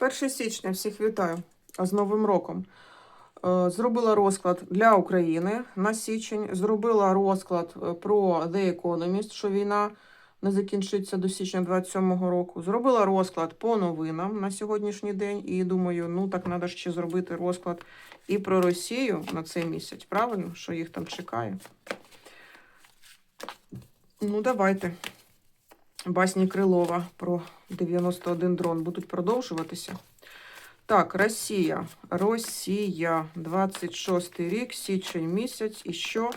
1 січня всіх вітаю з Новим роком. Е, Зробила розклад для України на січень. Зробила розклад е, про The Economist, що війна не закінчиться до січня 27-го року. Зробила розклад по новинам на сьогоднішній день. І думаю, ну так треба ще зробити розклад і про Росію на цей місяць. Правильно, що їх там чекає. Ну, давайте. Басні Крилова про 91 дрон будуть продовжуватися. Так, Росія. Росія. 26 рік, січень місяць. І що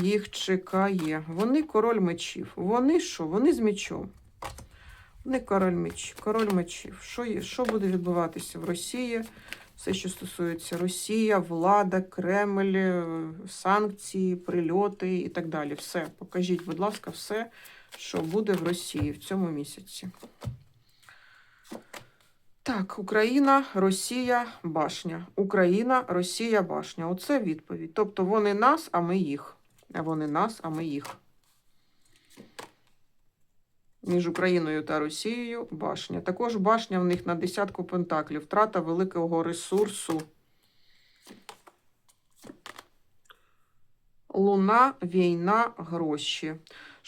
їх чекає? Вони король мечів. Вони що? Вони з мечом. Вони король меч, король мечів. Що, є? що буде відбуватися в Росії? Все, що стосується Росія, влада, Кремль, е, санкції, прильоти і так далі. Все. Покажіть, будь ласка, все, що буде в Росії в цьому місяці. Так, Україна, Росія, башня. Україна, Росія, башня. Оце відповідь. Тобто вони нас, а ми їх. Вони нас, а ми їх. Між Україною та Росією башня. Також башня в них на десятку пентаклів. Втрата великого ресурсу. Луна, війна, гроші.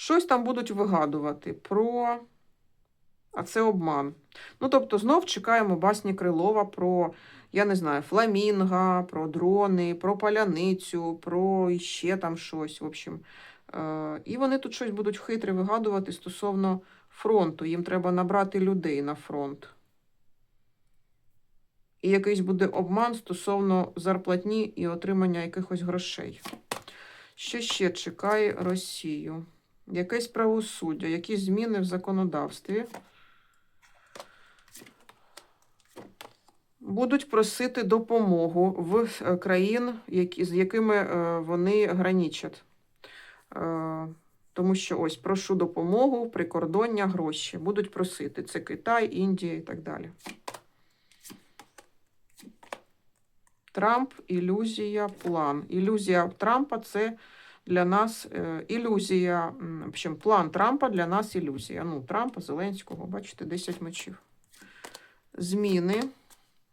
Щось там будуть вигадувати про. А це обман. Ну, тобто, знов чекаємо басні Крилова про, я не знаю, фламінга, про дрони, про паляницю, про іще там щось. В общем. Е, І вони тут щось будуть хитре вигадувати стосовно фронту. Їм треба набрати людей на фронт. І якийсь буде обман стосовно зарплатні і отримання якихось грошей. Що ще чекає Росію? Якесь правосуддя, якісь зміни в законодавстві. Будуть просити допомогу в е, країн, які, з якими е, вони гранічать. Е, Тому що ось прошу допомогу, прикордоння, гроші. Будуть просити. Це Китай, Індія і так далі. Трамп, ілюзія, план. Ілюзія Трампа це для нас ілюзія. В общем, план Трампа для нас ілюзія. Ну, Трампа, Зеленського, бачите, 10 мечів. Зміни,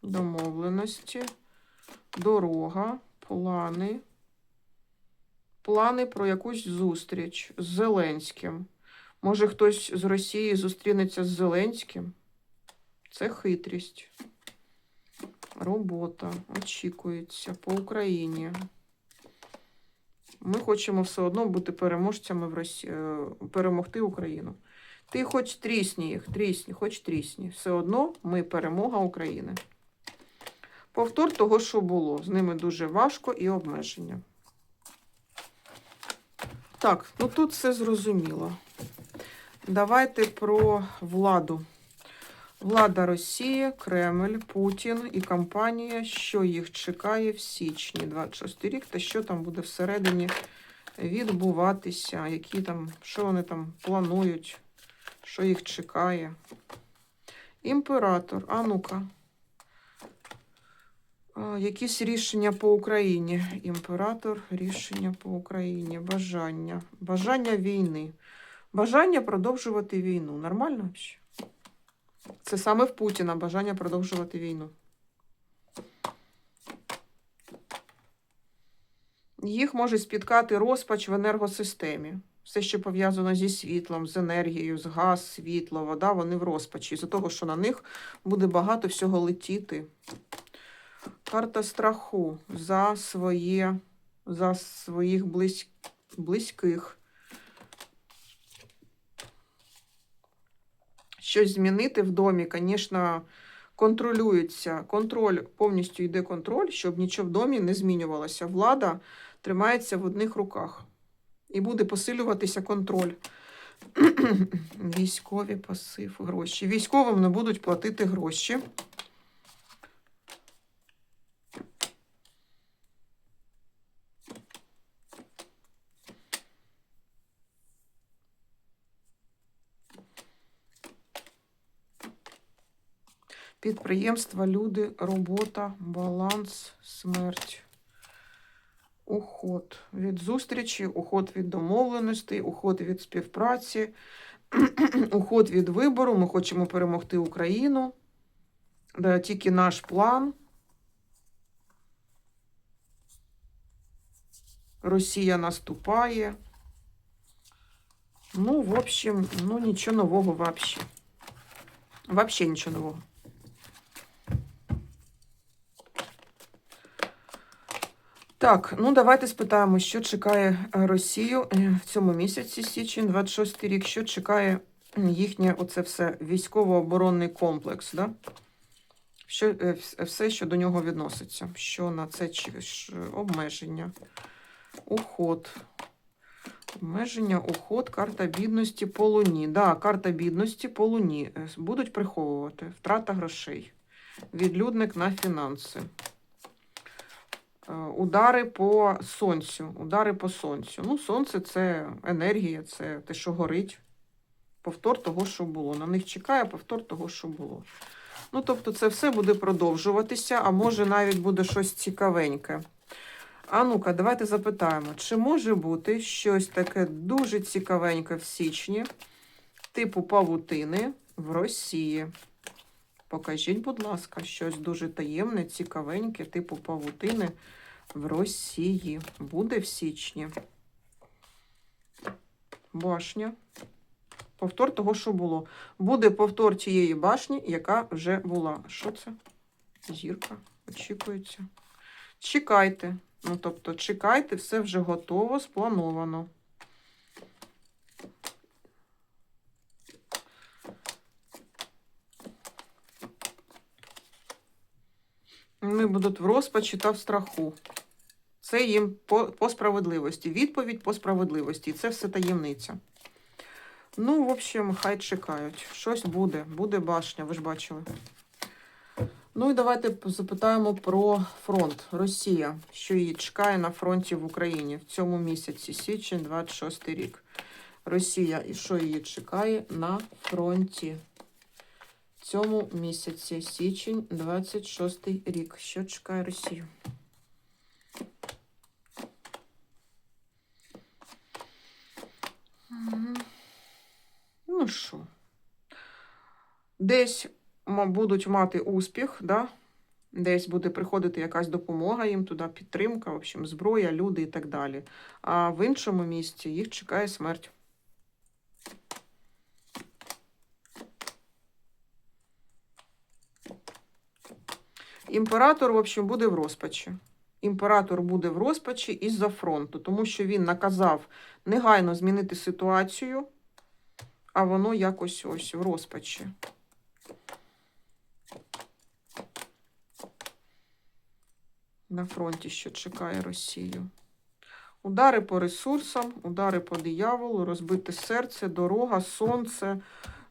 домовленості, дорога, плани. Плани про якусь зустріч з Зеленським. Може, хтось з Росії зустрінеться з Зеленським? Це хитрість. Робота очікується по Україні. Ми хочемо все одно бути переможцями в Росії, перемогти Україну. Ти хоч трісні їх, трісні, хоч трісні. Все одно ми перемога України. Повтор того, що було. З ними дуже важко і обмеження. Так, ну тут все зрозуміло. Давайте про владу. Влада Росії, Кремль, Путін і компанія, що їх чекає в січні 26 рік, та що там буде всередині відбуватися, які там, що вони там планують, що їх чекає. Імператор, а ну-ка. Якісь рішення по Україні. Імператор, рішення по Україні, бажання. Бажання війни. Бажання продовжувати війну. Нормально взагалі? Це саме в Путіна бажання продовжувати війну. Їх може спіткати розпач в енергосистемі. Все, що пов'язано зі світлом, з енергією, з газ, світло, вода, вони в розпачі. З-за того, що на них буде багато всього летіти. Карта страху за своє, за своїх близь, близьких. Щось змінити в домі, звісно, контролюється. Контроль, повністю йде контроль, щоб нічого в домі не змінювалося. Влада тримається в одних руках. І буде посилюватися контроль. Військові пасив, гроші. Військовим не будуть платити гроші. Підприємства, люди, робота, баланс, смерть. Уход від зустрічі, уход від домовленостей, уход від співпраці, уход від вибору. Ми хочемо перемогти Україну. Да, тільки наш план. Росія наступає. Ну, в общем, ну нічого нового вообще. Вообще нічого нового. Так, ну давайте спитаємо, що чекає е, Росію е, в цьому місяці, січень, 26 рік, що чекає їхнє оце все військово-оборонний комплекс, да? що, е, все, що до нього відноситься, що на це обмеження, уход. Обмеження, уход, карта бідності по луні. Да, карта бідності по луні. Будуть приховувати. Втрата грошей. Відлюдник на фінанси. Е, Удари по сонцю. Удари по сонцю. Ну, сонце це енергія, це те, що горить. Повтор того, що було. На них чекає повтор того, що було. Ну, тобто, це все буде продовжуватися, а може навіть буде щось цікавеньке. А ну-ка, давайте запитаємо, чи може бути щось таке дуже цікавеньке в січні, типу павутини в Росії? Покажіть, будь ласка, щось дуже таємне, цікавеньке, типу павутини в Росії. Буде в січні. Башня. Повтор того, що було. Буде повтор тієї башні, яка вже була. Що це? Зірка. Очікується. Чекайте. Ну, тобто, чекайте, все вже готово, сплановано. Вони будуть в розпачі та в страху. Це їм по, по справедливості. Відповідь по справедливості. І це все таємниця. Ну, в общем, хай чекають. Щось буде. Буде башня, ви ж бачили. Ну і давайте запитаємо про фронт. Росія, що її чекає на фронті в Україні в цьому місяці, січень, 26 рік. Росія, і що її чекає на фронті цьому місяці, січень, 26 рік. Що чекає Росію? Ну що? Десь будуть мати успіх, да? десь буде приходити якась допомога їм туди, підтримка, в общем, зброя, люди і так далі. А в іншому місці їх чекає смерть. Імператор, в общем, буде в розпачі. Імператор буде в розпачі із-за фронту, тому що він наказав негайно змінити ситуацію, а воно якось ось в розпачі. На фронті, що чекає Росію. Удари по ресурсам, удари по дияволу, розбите серце, дорога, сонце.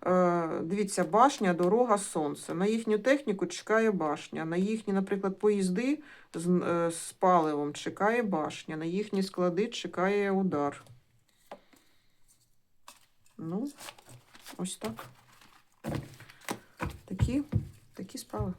Е, дивіться, башня, дорога, сонце. На їхню техніку чекає башня. На їхні, наприклад, поїзди е, з паливом чекає башня. На їхні склади чекає удар. Ну, ось так. Такі, такі справи.